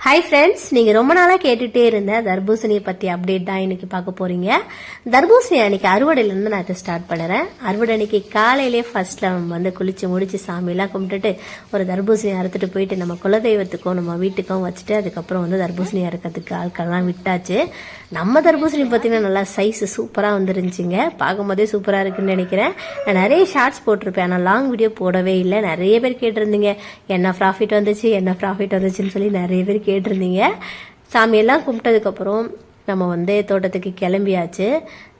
Hi friends நீங்கள் ரொம்ப நாளாக கேட்டுகிட்டே இருந்த தர்பூசணியை பற்றி அப்டேட் தான் இன்றைக்கி பார்க்க போகிறீங்க தர்பூசணி அன்னைக்கு அறுவடையிலேருந்து நான் இதை ஸ்டார்ட் பண்ணுறேன். அறுவடை அன்னைக்கு காலையிலே ஃபர்ஸ்ட்டில் நம்ம வந்து குளித்து முடித்து சாமியெல்லாம் கும்பிட்டுட்டு ஒரு தர்பூசணி அறுத்துட்டு போயிட்டு நம்ம குலதெய்வத்துக்கும் நம்ம வீட்டுக்கும் வச்சுட்டு அதுக்கப்புறம் வந்து தர்பூசணி அறுக்கிறதுக்கு ஆட்கள்லாம் விட்டாச்சு. நம்ம தர்பூசணி பார்த்தீங்கன்னா நல்லா சைஸ் சூப்பராக வந்துருந்துச்சிங்க. பார்க்கும்போதே சூப்பராக இருக்குன்னு நினைக்கிறேன். நான் நிறைய ஷார்ட்ஸ் போட்டிருப்பேன். ஆனால் லாங் வீடியோ போடவே இல்லை. நிறைய பேர் கேட்டிருந்தீங்க. என்ன ப்ராஃபிட் வந்துச்சு என்ன ப்ராஃபிட் வந்துச்சுன்னு சொல்லி நிறைய பேர் கேட்டிருந்தீங்க. சாமியெல்லாம் கும்பிட்டதுக்கப்புறம் நம்ம வந்து தோட்டத்துக்கு கிளம்பியாச்சு.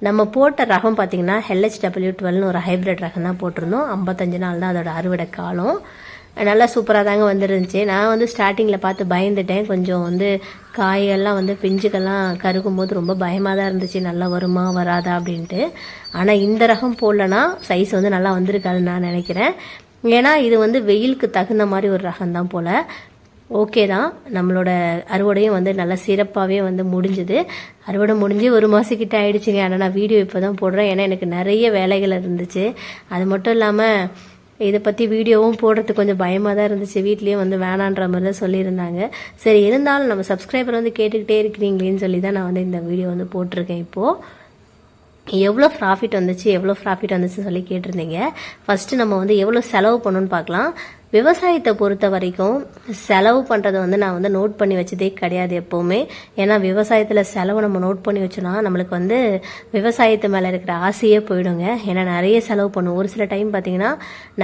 நம்ம போட்ட ரகம் பார்த்தீங்கன்னா டபிள்யூ டுவெல்னு ஒரு ஹைப்ரிட் ரகம் தான் போட்டிருந்தோம். ஐம்பத்தஞ்சு நாள் தான் அதோட அறுவடை காலம். நல்லா சூப்பராக தாங்க வந்துருந்துச்சு. நான் வந்து ஸ்டார்டிங்கில் பார்த்து பயந்துட்டேன். கொஞ்சம் வந்து காயெல்லாம் வந்து பிஞ்சுக்கெல்லாம் கருகும் போது ரொம்ப பயமாக தான் இருந்துச்சு. நல்லா வருமா வராதா அப்படின்ட்டு. ஆனால் இந்த ரகம் போடலனா சைஸ் வந்து நல்லா வந்திருக்காதுன்னு நான் நினைக்கிறேன். ஏன்னா இது வந்து வெயிலுக்கு தகுந்த மாதிரி ஒரு ரகம் தான் போல். ஓகே தான். நம்மளோட அறுவடையும் வந்து நல்லா சிறப்பாகவே வந்து முடிஞ்சுது. அறுவடை முடிஞ்சு ஒரு மாதக்கிட்ட ஆயிடுச்சுங்க. ஆனால் நான் வீடியோ இப்போ தான் போடுறேன். ஏன்னா எனக்கு நிறைய வேலைகள் இருந்துச்சு. அது மட்டும் இல்லாமல் இதை பற்றி வீடியோவும் போடுறதுக்கு கொஞ்சம் பயமாக தான் இருந்துச்சு. வீட்லேயும் வந்து வேணான்ற மாதிரி தான் சொல்லியிருந்தாங்க. சரி இருந்தாலும் நம்ம சப்ஸ்கிரைபர் வந்து கேட்டுக்கிட்டே இருக்கிறீங்களேன்னு சொல்லி தான் நான் வந்து இந்த வீடியோ வந்து போட்டிருக்கேன் இப்போது எவ்வளோ ப்ராஃபிட் வந்துச்சு எவ்வளோ ப்ராஃபிட் வந்துச்சுன்னு சொல்லி கேட்டிருந்தீங்க. ஃபஸ்ட்டு நம்ம வந்து எவ்வளோ செலவு பண்ணணும்னு பார்க்கலாம். விவசாயத்தை பொறுத்த வரைக்கும் செலவு பண்ணுறதை வந்து நான் வந்து நோட் பண்ணி வச்சதே கிடையாது எப்போவுமே. ஏன்னா விவசாயத்தில் செலவு நம்ம நோட் பண்ணி வச்சோன்னா நம்மளுக்கு வந்து விவசாயத்து மேலே இருக்கிற ஆசையே போயிடுங்க. ஏன்னா நிறைய செலவு பண்ணும். ஒரு சில டைம் பார்த்தீங்கன்னா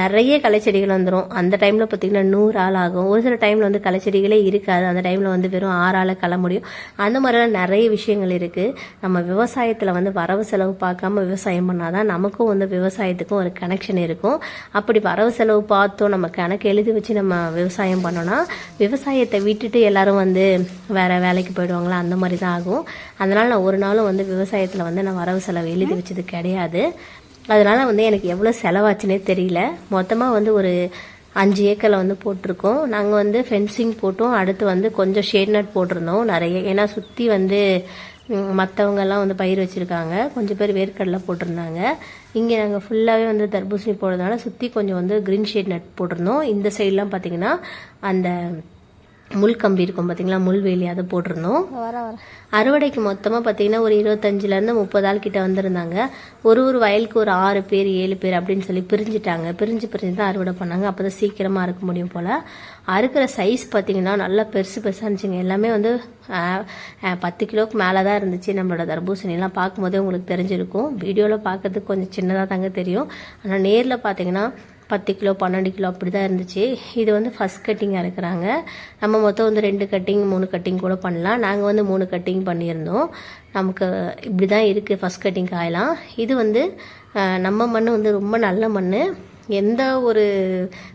நிறைய களைச்செடிகள் வந்துடும் அந்த டைமில் பார்த்தீங்கன்னா நூறு ஆள் ஆகும். ஒரு சில டைமில் வந்து களைச்செடிகளே இருக்காது. அந்த டைமில் வந்து வெறும் ஆறு ஆளை கள முடியும். அந்த மாதிரிலாம் நிறைய விஷயங்கள் இருக்குது நம்ம விவசாயத்தில் வந்து வரவு செலவு பார்க்காம விவசாயம் பண்ணாதான் நமக்கும் வந்து விவசாயத்துக்கும் ஒரு கனெக்ஷன் இருக்கும். அப்படி வரவு செலவு பார்த்தோம் நம்ம கணக்கு எழுதி வச்சு நம்ம விவசாயம் பண்ணோன்னா விவசாயத்தை விட்டுட்டு எல்லாரும் வந்து வேற வேலைக்கு போயிடுவாங்களா? அந்த மாதிரி தான் ஆகும். அதனால நான் ஒரு நாளும் வந்து விவசாயத்தில் வந்து நான் வரவு செலவு எழுதி வச்சது கிடையாது. அதனால வந்து எனக்கு எவ்வளோ செலவாச்சுன்னே தெரியல. மொத்தமாக வந்து ஒரு அஞ்சு ஏக்கரில் வந்து போட்டிருக்கோம். நாங்கள் வந்து ஃபென்சிங் போட்டோம். அடுத்து வந்து கொஞ்சம் ஷேட் நட் போட்டிருந்தோம். நிறைய ஏன்னா சுற்றி வந்து மற்றவங்கெல்லாம் வந்து பயிர் வச்சுருக்காங்க. கொஞ்சம் பேர் வேர்க்கடலை போட்டிருந்தாங்க. இங்கே நாங்கள் ஃபுல்லாகவே வந்து தர்பூசணி போடுறதுனால சுற்றி கொஞ்சம் வந்து க்ரீன் ஷேட் நட் போட்டிருந்தோம். இந்த சைட்லாம் பார்த்திங்கன்னா அந்த முள் கம்பி இருக்கும் பார்த்தீங்களா முள்வேலி அதை போட்டிருந்தோம். அறுவடைக்கு மொத்தமாக பார்த்தீங்கன்னா ஒரு இருபத்தஞ்சிலேருந்து முப்பது ஆள் கிட்ட வந்திருந்தாங்க. ஒரு ஒரு வயலுக்கு ஒரு ஆறு பேர் ஏழு பேர் அப்படின்னு சொல்லி பிரிஞ்சுட்டாங்க. பிரிஞ்சு பிரிஞ்சு தான் அறுவடை பண்ணாங்க. அப்போ தான் சீக்கிரமாக அறுக்க முடியும் போல். அறுக்கிற சைஸ் பார்த்தீங்கன்னா நல்லா பெருசு பெருசாக இருந்துச்சுங்க. எல்லாமே வந்து பத்து கிலோவுக்கு மேலே தான் இருந்துச்சு. நம்மளோட தர்பூசணிலாம் பார்க்கும்போதே உங்களுக்கு தெரிஞ்சிருக்கும். வீடியோவில் பார்க்கறதுக்கு கொஞ்சம் சின்னதாக தாங்க தெரியும். ஆனால் நேரில் பார்த்தீங்கன்னா பத்து கிலோ பன்னெண்டு கிலோ அப்படி தான் இருந்துச்சு. இது வந்து ஃபஸ்ட் கட்டிங் இறக்குறாங்க நம்ம மொத்தம் வந்து ரெண்டு கட்டிங் மூணு கட்டிங் கூட பண்ணலாம். நாங்கள் வந்து மூணு கட்டிங் பண்ணியிருந்தோம். நமக்கு இப்படி தான் இருக்குது ஃபஸ்ட் கட்டிங் காயலாம். இது வந்து நம்ம மண் வந்து ரொம்ப நல்ல மண் எந்த ஒரு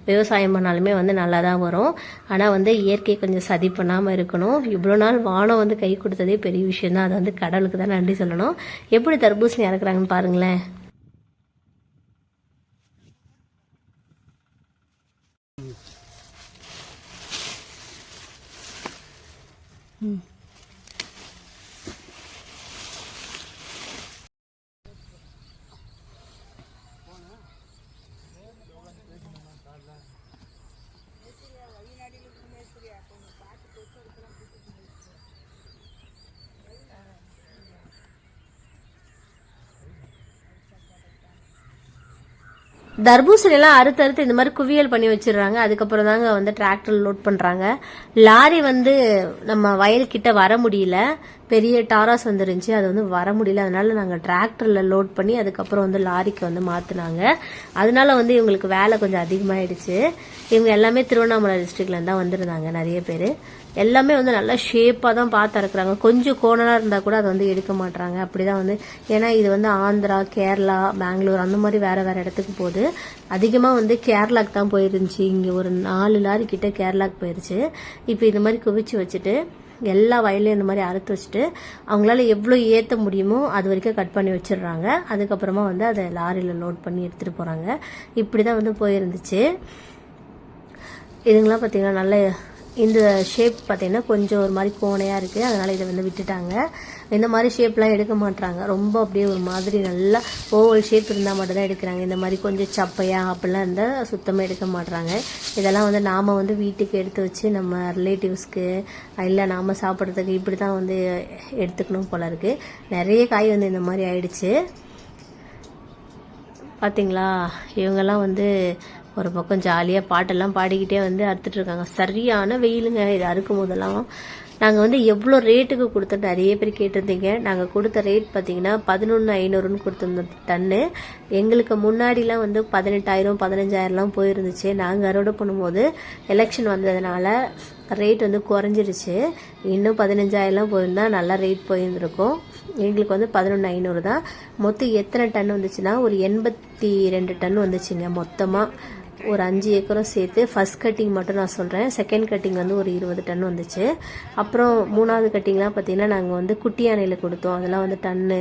விவசாயம் பண்ணாலுமே வந்து நல்லா தான் வரும். ஆனால் வந்து இயற்கை கொஞ்சம் சதி பண்ணாமல் இருக்கணும். இவ்வளோ நாள் வானம் வந்து கை கொடுத்ததே பெரிய விஷயம் தான் அது வந்து கடவுளுக்கு தான் நன்றி சொல்லணும். எப்படி தர்பூசணி இறக்குறாங்கன்னு பாருங்களேன். தர்பூசணி தர்பூசணியெல்லாம் அறுத்து அறுத்து இந்த மாதிரி குவியல் பண்ணி வச்சிடுறாங்க. அதுக்கப்புறம் தாங்க வந்து டிராக்டர் லோட் பண்ணுறாங்க லாரி வந்து நம்ம வயல்கிட்ட வர முடியல. பெரிய டாராஸ் வந்துருந்துச்சு. அது வந்து வர முடியல. அதனால நாங்கள் டிராக்டரில் லோட் பண்ணி அதுக்கப்புறம் வந்து லாரிக்கு வந்து மாற்றினாங்க அதனால வந்து இவங்களுக்கு வேலை கொஞ்சம் அதிகமாகிடுச்சு இவங்க எல்லாமே திருவண்ணாமலை டிஸ்ட்ரிக்ட்லேருந்து தான் வந்திருந்தாங்க நிறைய பேர். எல்லாமே வந்து நல்லா ஷேப்பாக தான் பார்த்து அறுக்குறாங்க. கொஞ்சம் கோணலாக இருந்தால் கூட அதை வந்து எடுக்க மாட்டுறாங்க அப்படி தான் வந்து ஏன்னா இது வந்து ஆந்திரா கேரளா பெங்களூர் அந்த மாதிரி வேறு வேறு இடத்துக்கு போகுது. அதிகமாக வந்து கேரளாக்கு தான் போயிருந்துச்சு. இங்கே ஒரு நாலு லாரி கிட்ட கேரளாக்கு போயிருச்சு. இப்போ இந்த மாதிரி குவிச்சு வச்சுட்டு எல்லா வயலையும் இந்த மாதிரி அறுத்து வச்சுட்டு அவங்களால எவ்வளோ ஏற்ற முடியுமோ அது வரைக்கும் கட் பண்ணி வச்சிடுறாங்க. அதுக்கப்புறமா வந்து அதை லாரியில் லோட் பண்ணி எடுத்துகிட்டு போகிறாங்க இப்படி தான் வந்து போயிருந்துச்சு. இதுங்களாம் பார்த்தீங்கன்னா நல்ல இந்த ஷேப் பார்த்தீங்கன்னா கொஞ்சம் ஒரு மாதிரி கோணையாக இருக்குது அதனால் இதை வந்து விட்டுட்டாங்க. இந்த மாதிரி ஷேப்லாம் எடுக்க மாட்டாங்க ரொம்ப அப்படியே ஒரு மாதிரி நல்லா ஓவல் ஷேப் இருந்தால் மட்டும்தான் எடுக்கிறாங்க. இந்த மாதிரி கொஞ்சம் சப்பையாக அப்படிலாம் இருந்தால் சுத்தமாக எடுக்க மாட்டுறாங்க இதெல்லாம் வந்து நாம் வந்து வீட்டுக்கு எடுத்து வச்சு நம்ம ரிலேட்டிவ்ஸ்க்கு இல்லை நாம் சாப்பிட்றதுக்கு இப்படி தான் வந்து எடுத்துக்கணும் போல இருக்குது நிறைய காய் வந்து இந்த மாதிரி ஆயிடுச்சு. பார்த்தீங்களா இவங்கெல்லாம் வந்து ஒரு பக்கம் ஜாலியாக பாட்டெல்லாம் பாடிக்கிட்டே வந்து அறுத்துட்டு இருக்காங்க சரியான வெயிலுங்க. இது அறுக்கும் போதெல்லாம் நாங்கள் வந்து எவ்வளோ ரேட்டுக்கு கொடுத்தோம் நிறைய பேர் கேட்டிருந்தீங்க. நாங்கள் கொடுத்த ரேட் பார்த்தீங்கன்னா பதினொன்று ஐநூறுன்னு கொடுத்துருந்தோம் டன்னு. எங்களுக்கு முன்னாடிலாம் வந்து பதினெட்டாயிரம் பதினஞ்சாயிரம்லாம் போயிருந்துச்சு. நாங்கள் அறுவடை பண்ணும்போது எலெக்ஷன் வந்ததுனால ரேட் வந்து குறைஞ்சிருச்சு. இன்னும் பதினஞ்சாயிரம்லாம் போயிருந்தா நல்லா ரேட் போயிருந்துருக்கும். எங்களுக்கு வந்து பதினொன்று ஐநூறு தான். மொத்தம் எத்தனை டன் வந்துச்சுன்னா ஒரு எண்பத்தி ரெண்டு டன் வந்துச்சுங்க மொத்தமாக ஒரு அஞ்சு ஏக்கரும் சேர்த்து ஃபர்ஸ்ட் கட்டிங் மட்டும் நான் சொல்கிறேன் செகண்ட் கட்டிங் வந்து ஒரு இருபது டன் வந்துச்சு. அப்புறம் மூணாவது கட்டிங்லாம் பார்த்திங்கன்னா நாங்கள் வந்து குட்டி யானையில் கொடுத்தோம். அதெல்லாம் வந்து டன்னு.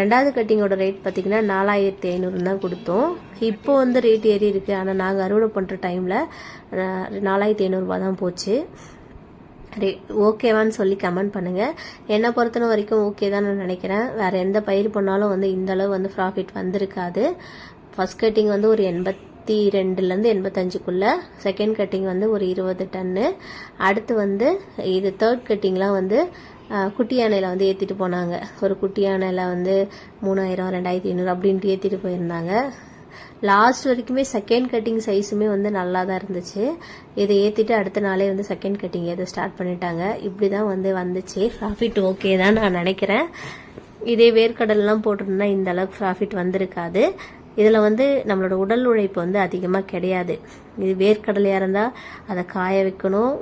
ரெண்டாவது கட்டிங்கோட ரேட் பார்த்திங்கன்னா நாலாயிரத்தி ஐநூறு தான் கொடுத்தோம். இப்போ வந்து ரேட் ஏறி இருக்குது ஆனால் நாங்கள் அறுவடை பண்ணுற டைமில் நாலாயிரத்தி ஐநூறுரூவா தான் போச்சு. ரே ஓகேவான்னு சொல்லி கமெண்ட் பண்ணுங்கள் என்னை பொறுத்தன வரைக்கும் ஓகே தான் நான் நினைக்கிறேன். வேறு எந்த பயிர் பண்ணாலும் வந்து இந்த அளவு வந்து ப்ராஃபிட் வந்திருக்காது. ஃபர்ஸ்ட் கட்டிங் வந்து ஒரு எண்பத்தி ரெண்டுலேருந்து எண்பத்தஞ்சுக்குள்ளே செகண்ட் கட்டிங் வந்து ஒரு இருபது டன்னு அடுத்து வந்து இது தேர்ட் கட்டிங்லாம் வந்து குட்டி யானையில் வந்து ஏற்றிட்டு போனாங்க. ஒரு குட்டி யானையில் வந்து மூணாயிரம் ரெண்டாயிரத்தி ஐநூறு அப்படின்ட்டு ஏற்றிட்டு போயிருந்தாங்க. லாஸ்ட் வரைக்குமே செகண்ட் கட்டிங் சைஸுமே வந்து நல்லா தான் இருந்துச்சு. இதை ஏற்றிட்டு அடுத்த நாளே வந்து செகண்ட் கட்டிங் எதை ஸ்டார்ட் பண்ணிட்டாங்க. இப்படி தான் வந்து வந்துச்சு. ப்ராஃபிட் ஓகே தான் நான் நினைக்கிறேன். இதே வேர்க்கடல்லாம் போட்டிருந்தா இந்த அளவுக்கு ப்ராஃபிட் வந்திருக்காது. இதில் வந்து நம்மளோட உடல் உழைப்பு வந்து அதிகமாக கிடையாது. இது வேர்க்கடலையாக இருந்தால் அதை காய வைக்கணும்.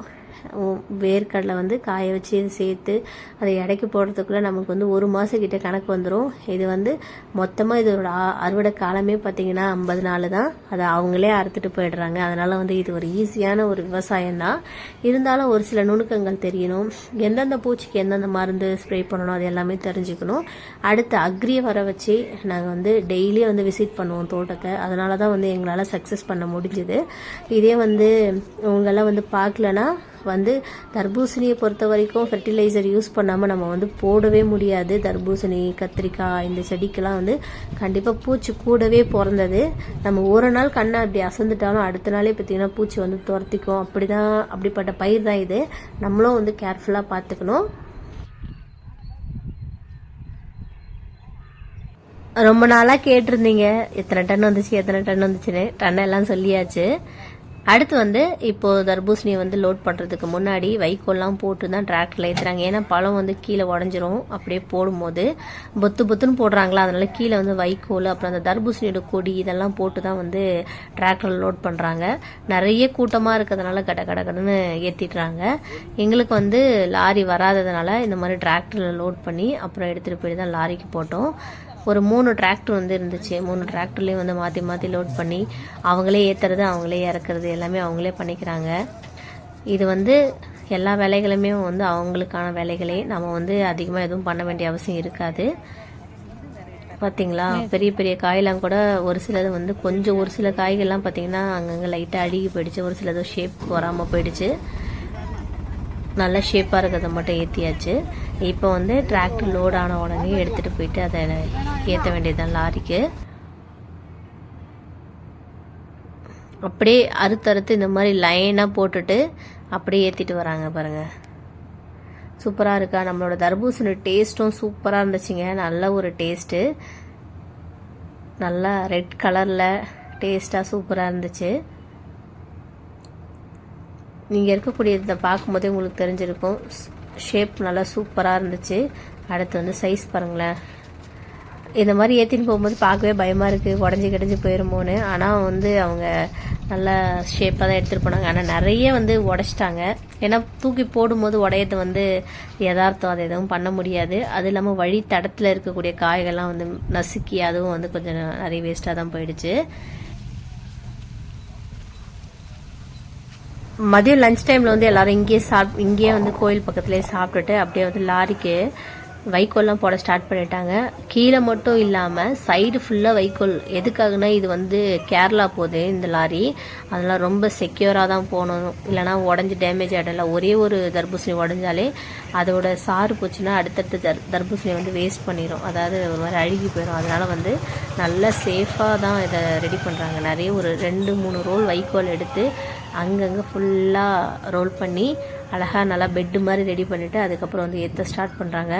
வேர்க்கடலை வந்து காய வச்சு சேர்த்து அதை இடைக்கு போடுறதுக்குள்ளே நமக்கு வந்து ஒரு மாதம் கிட்ட கணக்கு வந்துடும் இது வந்து மொத்தமாக இதோட அறுவடை காலமே பார்த்திங்கன்னா ஐம்பது நாள் தான். அதை அவங்களே அறுத்துட்டு போயிடுறாங்க. அதனால் வந்து இது ஒரு ஈஸியான ஒரு விவசாயம் தான். இருந்தாலும் ஒரு சில நுணுக்கங்கள் தெரியணும். எந்தெந்த பூச்சிக்கு எந்தெந்த மருந்து ஸ்ப்ரே பண்ணணும் அது எல்லாமே தெரிஞ்சுக்கணும். அடுத்து அக்ரியை வர வச்சு நாங்கள் வந்து டெய்லியும் வந்து விசிட் பண்ணுவோம் தோட்டத்தை. அதனால தான் வந்து எங்களால் சக்ஸஸ் பண்ண முடிஞ்சுது. இதே வந்து உங்கெல்லாம் வந்து பார்க்கலன்னா வந்து தர்பூசணியை பொறுத்த வரைக்கும் ஃபெர்டிலைசர் யூஸ் பண்ணாமல் நம்ம வந்து போடவே முடியாது. தர்பூசணி கத்திரிக்காய் இந்த செடிக்கெல்லாம் வந்து கண்டிப்பாக பூச்சி கூடவே பிறந்தது. நம்ம ஒரு நாள் கண்ணை அப்படி அசந்துட்டாலும் அடுத்த நாளே பார்த்தீங்கன்னா பூச்சி வந்து துரத்திக்கும். அப்படி தான் அப்படிப்பட்ட பயிர் தான் இது. நம்மளும் வந்து கேர்ஃபுல்லாக பார்த்துக்கணும். ரொம்ப நாளாக கேட்டிருந்தீங்க. எத்தனை டன் வந்துச்சு எத்தனை டன் வந்துச்சுன்னு. டன் எல்லாம் சொல்லியாச்சு. அடுத்து வந்து இப்போது தர்பூசணியை வந்து லோட் பண்ணுறதுக்கு முன்னாடி வைக்கோல்லாம் போட்டு தான் டிராக்டரில் ஏற்றுறாங்க ஏன்னா பழம் வந்து கீழே உடஞ்சிரும். அப்படியே போடும்போது பொத்து பொத்துன்னு போடுறாங்களா? அதனால கீழே வந்து வைக்கோல் அப்புறம் அந்த தர்பூசணியோட கொடி இதெல்லாம் போட்டு தான் வந்து டிராக்டரில் லோட் பண்ணுறாங்க நிறைய கூட்டமாக இருக்கிறதுனால கட கட கடன்னு ஏற்றிடுறாங்க எங்களுக்கு வந்து லாரி வராததுனால இந்த மாதிரி டிராக்டரில் லோட் பண்ணி அப்புறம் எடுத்துகிட்டு போய் தான் லாரிக்கு போட்டோம். ஒரு மூணு டிராக்டர் வந்து இருந்துச்சு. மூணு டிராக்டர்லேயும் வந்து மாற்றி மாற்றி லோட் பண்ணி அவங்களே ஏற்றுறது அவங்களே இறக்குறது எல்லாமே அவங்களே பண்ணிக்கிறாங்க. இது வந்து எல்லா வேலைகளுமே வந்து அவங்களுக்கான வேலைகளே. நம்ம வந்து அதிகமாக எதுவும் பண்ண வேண்டிய அவசியம் இருக்காது. பார்த்தீங்களா பெரிய பெரிய காயெல்லாம் கூட ஒரு சிலது வந்து கொஞ்சம் ஒரு சில காய்கள்லாம் பார்த்தீங்கன்னா அங்கங்கே லைட்டாக அழுகி போயிடுச்சு. ஒரு சிலது ஷேப் வராமல் போயிடுச்சு. நல்ல ஷேப்பாக இருக்கிறத மட்டும் ஏற்றியாச்சு இப்போ வந்து டிராக்டர் லோட் ஆன உடனே எடுத்துகிட்டு போயிட்டு அதை ஏற்ற வேண்டியதுதான் லாரிக்கு. அப்படியே அறுத்தறுத்து இந்த மாதிரி லைனாக போட்டுட்டு அப்படியே ஏற்றிட்டு வராங்க பாருங்கள் சூப்பராக இருக்கா? நம்மளோட தர்பூசணி டேஸ்ட்டும் சூப்பராக இருந்துச்சுங்க. நல்ல ஒரு டேஸ்ட்டு நல்லா ரெட் கலரில் டேஸ்ட்டாக சூப்பராக இருந்துச்சு. நீங்கள் இருக்கக்கூடியதை பார்க்கும்போதே உங்களுக்கு தெரிஞ்சிருக்கும். ஷேப் நல்லா சூப்பராக இருந்துச்சு. அடுத்து வந்து சைஸ் பாருங்களேன். இந்த மாதிரி ஏற்றின்னு போகும்போது பார்க்கவே பயமாக இருக்குது உடஞ்சி கிடஞ்சி போயிருமோன்னு. ஆனால் வந்து அவங்க நல்லா ஷேப்பாக தான் எடுத்துகிட்டு போனாங்க. ஆனால் நிறைய வந்து உடச்சிட்டாங்க. ஏன்னா தூக்கி போடும்போது உடையது வந்து யதார்த்தம். அது எதுவும் பண்ண முடியாது. அது இல்லாமல் வழி தடத்தில் இருக்கக்கூடிய காய்கள்லாம் வந்து நசுக்கி அதுவும் வந்து கொஞ்சம் நிறைய வேஸ்ட்டாக தான் போயிடுச்சு. மதியம் லஞ்ச் டைமில் வந்து எல்லாரும் இங்கேயே சாப் இங்கேயே வந்து கோயில் பக்கத்துலேயே சாப்பிட்டுட்டு அப்படியே வந்து லாரிக்கு வைக்கோல்லாம் போட ஸ்டார்ட் பண்ணிட்டாங்க. கீழே மட்டும் இல்லாமல் சைடு ஃபுல்லாக வைக்கோல். எதுக்காகனா இது வந்து கேரளா போகுது இந்த லாரி. அதெல்லாம் ரொம்ப செக்யூராக தான் போகணும். இல்லைனா உடஞ்சி டேமேஜ் ஆகிடல ஒரே ஒரு தர்பூசணி உடஞ்சாலே அதோட சாறு போச்சுன்னா அடுத்தடுத்த தர் தர்பூசணியை வந்து வேஸ்ட் பண்ணிடும் அதாவது ஒரு மாதிரி அழுகி போயிடும் அதனால் வந்து நல்லா சேஃபாக தான் இதை ரெடி பண்ணுறாங்க நிறைய ஒரு ரெண்டு மூணு ரோல் வைக்கோல் எடுத்து அங்கங்கே ஃபுல்லாக ரோல் பண்ணி அழகாக நல்லா பெட்டு மாதிரி ரெடி பண்ணிவிட்டு அதுக்கப்புறம் வந்து ஏற்ற ஸ்டார்ட் பண்ணுறாங்க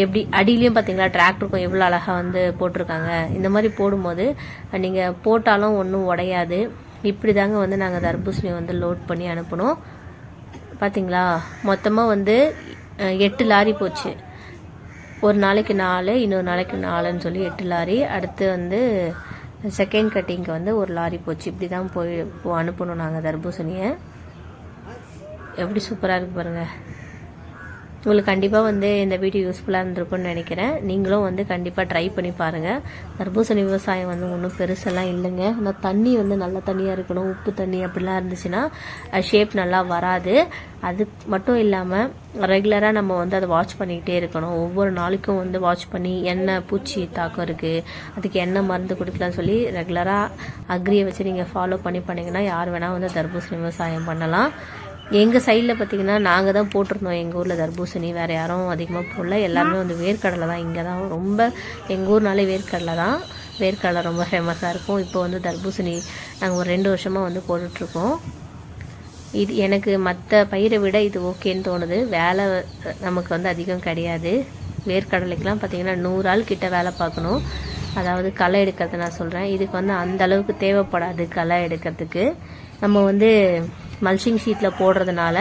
எப்படி அடியிலையும் பார்த்தீங்களா டிராக்டருக்கும் எவ்வளோ அழகாக வந்து போட்டிருக்காங்க. இந்த மாதிரி போடும்போது நீங்கள் போட்டாலும் ஒன்றும் உடையாது. இப்படி தாங்க வந்து நாங்கள் தர்பூசணி வந்து லோட் பண்ணி அனுப்பணும். பார்த்தீங்களா மொத்தமாக வந்து எட்டு லாரி போச்சு. ஒரு நாளைக்கு நாலு இன்னொரு நாளைக்கு நாலுன்னு சொல்லி எட்டு லாரி. அடுத்து வந்து செகண்ட் கட்டிங்க்கு வந்து ஒரு லாரி போச்சு. இப்படி தான் போய் அனுப்பணும் நாங்கள் தர்பூசணியை. எப்படி சூப்பராக இருக்கு பாருங்கள் உங்களுக்கு கண்டிப்பாக வந்து இந்த வீடியோ யூஸ்ஃபுல்லாக இருந்திருக்கும்னு நினைக்கிறேன். நீங்களும் வந்து கண்டிப்பாக ட்ரை பண்ணி பாருங்கள் தர்பூசணி விவசாயம் வந்து ஒன்றும் பெருசெல்லாம் இல்லைங்க. ஆனால் தண்ணி வந்து நல்ல தண்ணியாக இருக்கணும். உப்பு தண்ணி அப்படிலாம் இருந்துச்சுன்னா ஷேப் நல்லா வராது. அது மட்டும் இல்லாமல் ரெகுலராக நம்ம வந்து அதை வாட்ச் பண்ணிக்கிட்டே இருக்கணும். ஒவ்வொரு நாளைக்கும் வந்து வாட்ச் பண்ணி என்ன பூச்சி தாக்கம் இருக்குது அதுக்கு என்ன மருந்து கொடுக்கலாம் சொல்லி ரெகுலராக அக்ரியை வச்சு நீங்கள் ஃபாலோ பண்ணி பண்ணிங்கன்னா யார் வேணால் வந்து தர்பூசணி விவசாயம் பண்ணலாம். எங்கள் சைடில் பார்த்தீங்கன்னா நாங்கள் தான் போட்டிருந்தோம். எங்கள் ஊரில் தர்பூசணி வேறு யாரும் அதிகமாக போடல. எல்லாருமே வந்து வேர்க்கடலை தான். இங்கே தான் ரொம்ப எங்கள் ஊர்னாலே வேர்க்கடலை தான். வேர்க்கடலை ரொம்ப ஃபேமஸாக இருக்கும். இப்போ வந்து தர்பூசணி நாங்கள் ஒரு ரெண்டு வருஷமாக வந்து போட்டுட்ருக்கோம். இது எனக்கு மற்ற பயிரை விட இது ஓகேன்னு தோணுது. வேலை நமக்கு வந்து அதிகம் கிடையாது. வேர்க்கடலைக்கெலாம் பார்த்திங்கன்னா நூறு ஆள் கிட்ட வேலை பார்க்கணும். அதாவது களை எடுக்கிறது நான் சொல்கிறேன் இதுக்கு வந்து அந்த அளவுக்கு தேவைப்படாது களை எடுக்கிறதுக்கு. நம்ம வந்து மல்ச்சிங் ஷீட்டில் போடுறதுனால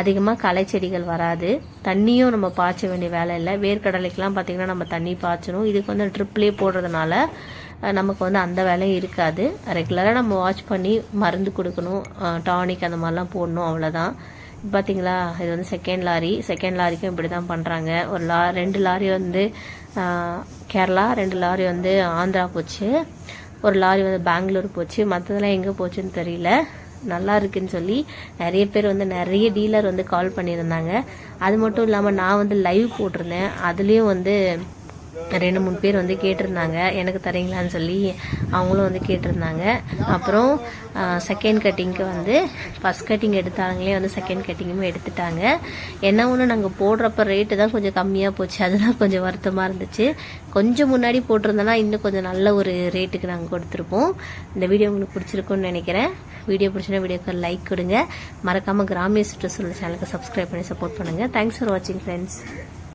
அதிகமாக களை செடிகள் வராது. தண்ணியும் நம்ம பாய்ச்ச வேண்டிய வேலை இல்லை. வேர்க்கடலைக்கெலாம் பார்த்திங்கன்னா நம்ம தண்ணி பாய்ச்சணும் இதுக்கு வந்து ட்ரிப்லேயே போடுறதுனால நமக்கு வந்து அந்த வேலையும் இருக்காது. ரெகுலராக நம்ம வாட்ச் பண்ணி மருந்து கொடுக்கணும். டானிக் அந்த மாதிரிலாம் போடணும் அவ்வளோதான் பார்த்தீங்களா இது வந்து செகண்ட் லாரி செகண்ட் லாரிக்கும் இப்படி தான் பண்ணுறாங்க ஒரு லா ரெண்டு லாரி வந்து கேரளா ரெண்டு லாரி வந்து ஆந்திரா போச்சு. ஒரு லாரி வந்து பெங்களூர் போச்சு. மற்றதெல்லாம் எங்கே போச்சுன்னு தெரியல. நல்லா இருக்குன்னு சொல்லி நிறைய பேர் வந்து நிறைய டீலர் வந்து கால் பண்ணியிருந்தாங்க. அது மட்டும் இல்லாமல் நான் வந்து லைவ் போட்டிருந்தேன். அதுலேயும் வந்து ரெண்டு மூணு பேர் வந்து கேட்டிருந்தாங்க. எனக்கு தரீங்களான்னு சொல்லி அவங்களும் வந்து கேட்டிருந்தாங்க. அப்புறம் செகண்ட் கட்டிங்க்கு வந்து ஃபஸ்ட் கட்டிங் எடுத்தாங்களே வந்து செகண்ட் கட்டிங்குமே எடுத்துட்டாங்க. என்ன ஒன்று நாங்கள் போடுறப்ப ரேட்டு தான் கொஞ்சம் கம்மியாக போச்சு. அதுதான் கொஞ்சம் வருத்தமாக இருந்துச்சு. கொஞ்சம் முன்னாடி போட்டிருந்தோன்னா இன்னும் கொஞ்சம் நல்ல ஒரு ரேட்டுக்கு நாங்கள் கொடுத்துருப்போம். இந்த வீடியோ உங்களுக்கு பிடிச்சிருக்கும்னு நினைக்கிறேன். வீடியோ பிடிச்சினா வீடியோக்கு லைக் கொடுங்க. மறக்காமல் கிராமிய சுற்றுச்சூழல் சேனலுக்கு சப்ஸ்கிரைப் பண்ணி சப்போர்ட் பண்ணுங்கள் தேங்க்ஸ் ஃபார் வாட்சிங் ஃப்ரெண்ட்ஸ்